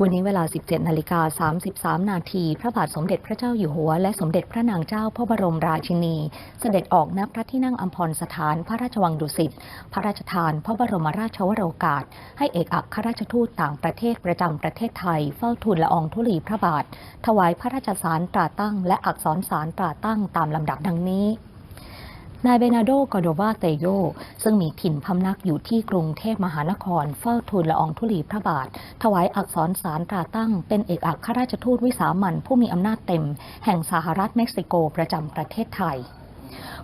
วันนี้เวลา 17นาฬิกา33 นาที พระบาทสมเด็จพระเจ้าอยู่หัว และสมเด็จพระนางเจ้าพระบรมราชินี เสด็จออกณพระที่นั่งอัมพรสถานพระราชวังดุสิต พระราชทานพระบรมราชวโรกาส ให้เอกอัครราชทูตต่างประเทศประจำประเทศไทย เฝ้าทูลละอองธุลีพระบาท ถวายพระราชสารตราตั้ง และอักษรสารตราตั้งตามลำดับดังนี้ นายเบนาโดกอโดวาเตโย ซึ่งมีถิ่นพำนักอยู่ที่กรุงเทพมหานคร เฝ้าทูลละอองธุลีพระบาท ถวายอักษรสารตราตั้ง เป็นเอกอัครราชทูตวิสามันผู้มีอำนาจเต็ม แห่งสหรัฐเม็กซิโกประจำประเทศไทย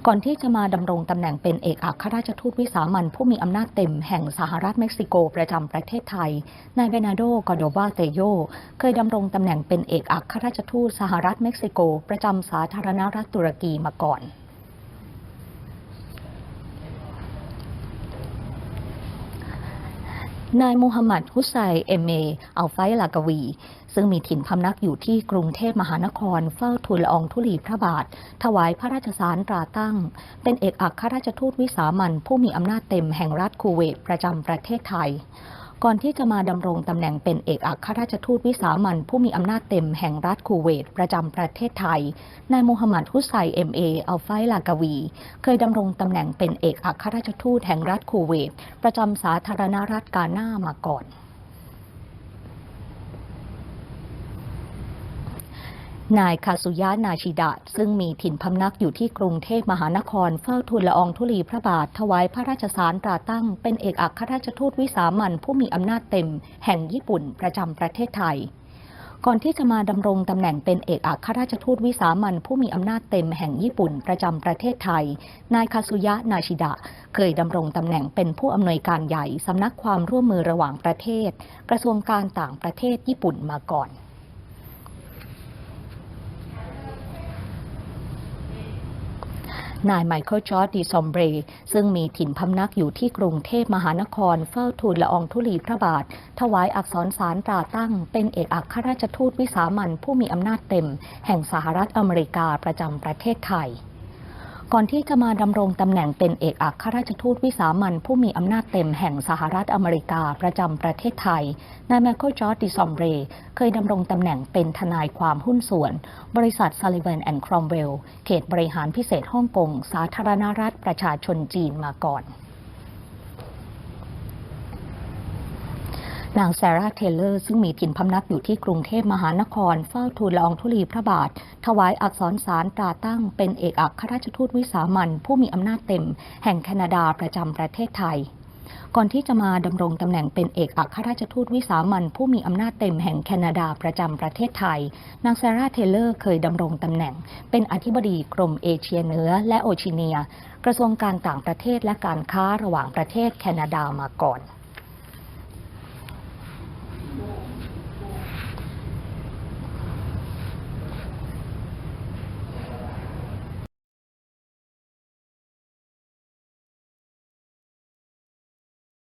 ก่อนที่จะมาดำรงตำแหน่งเป็นเอกอัครราชทูตวิสามันผู้มีอำนาจเต็มแห่งสหรัฐเม็กซิโกประจำประเทศไทย นายเบนาโด กอโดวาเตโย เคยดำรงตำแหน่งเป็นเอกอัครราชทูตสหรัฐเม็กซิโกประจำสาธารณรัฐตุรกีมาก่อน นายมูฮัมหมัดฮุสไซเอเมอัลไฟลากวี ซึ่งมีถิ่นพำนักอยู่ที่กรุงเทพมหานคร เฝ้าทูลละอองธุลีพระบาท ถวายพระราชสารตราตั้ง เป็นเอกอัครราชทูตวิสามันผู้มีอำนาจเต็มแห่งรัฐคูเวตประจำประเทศไทย ก่อนที่จะมาดำรงตำแหน่งเป็นเอกอัครราชทูตวิสามันผู้มีอำนาจเต็มแห่งรัฐคูเวตประจำประเทศไทย นายมูฮัมหมัด ฮุสไซเอ็มเออัลไฟลากวี เคยดำรงตำแหน่งเป็นเอกอัครราชทูตแห่งรัฐคูเวตประจำสาธารณรัฐกาหน้ามาก่อน นายคาสุยะนาชิดะ ซึ่งมีถิ่นพำนักอยู่ที่กรุงเทพมหานคร เฝ้าทูลละอองธุลีพระบาท ถวายพระราชสารตราตั้ง เป็นเอกอัครราชทูตวิสามันผู้มีอำนาจเต็ม แห่งญี่ปุ่นประจำประเทศไทย ก่อนที่จะมาดำรงตำแหน่งเป็นเอกอัครราชทูตวิสามันผู้มีอำนาจเต็มแห่งญี่ปุ่นประจำประเทศไทย นายคาสุยะนาชิดะ เคยดำรงตำแหน่งเป็นผู้อำนวยการใหญ่สำนักความร่วมมือระหว่างประเทศ กระทรวงการต่างประเทศญี่ปุ่นมาก่อน นายไมเคิลจอร์ดีซอมเบรซึ่งมีถิ่นพำนักอยู่ที่กรุงเทพมหานคร เฝ้าทูลละอองธุลีพระบาท ถวายอักษรสารตราตั้ง เป็นเอกอัครราชทูตวิสามันผู้มีอำนาจเต็ม แห่งสหรัฐอเมริกาประจำประเทศไทย ก่อนที่จะมาดำรงตำแหน่งเป็นเอกอัครราชทูตวิสามันผู้มีอำนาจเต็มแห่งสหรัฐอเมริกาประจำประเทศไทย นายแมเคิลจอร์ดดิซอมเบรเคยดำรงตำแหน่งเป็นทนายความหุ้นส่วน บริษัทซาลิเวนแอนด์ครอมเวลเขตบริหารพิเศษฮ่องกง สาธารณรัฐประชาชนจีนมาก่อน นางแซร่าเทเลอร์ ซึ่งมีถิ่นพำนักอยู่ที่กรุงเทพมหานคร เฝ้าทูลละอองธุลีพระบาท ถวายอักษรสารตราตั้งเป็นเอกอัครราชทูตวิสามันผู้มีอำนาจเต็ม แห่งแคนาดาประจำประเทศไทย ก่อนที่จะมาดำรงตำแหน่งเป็นเอกอัครราชทูตวิสามันผู้มีอำนาจเต็มแห่งแคนาดาประจำประเทศไทย นางแซร่าเทเลอร์เคยดำรงตำแหน่ง เป็นอธิบดีกรมเอเชียเหนือและโอชิเนีย กระทรวงการต่างประเทศและการค้าระหว่างประเทศแคนาดามาก่อน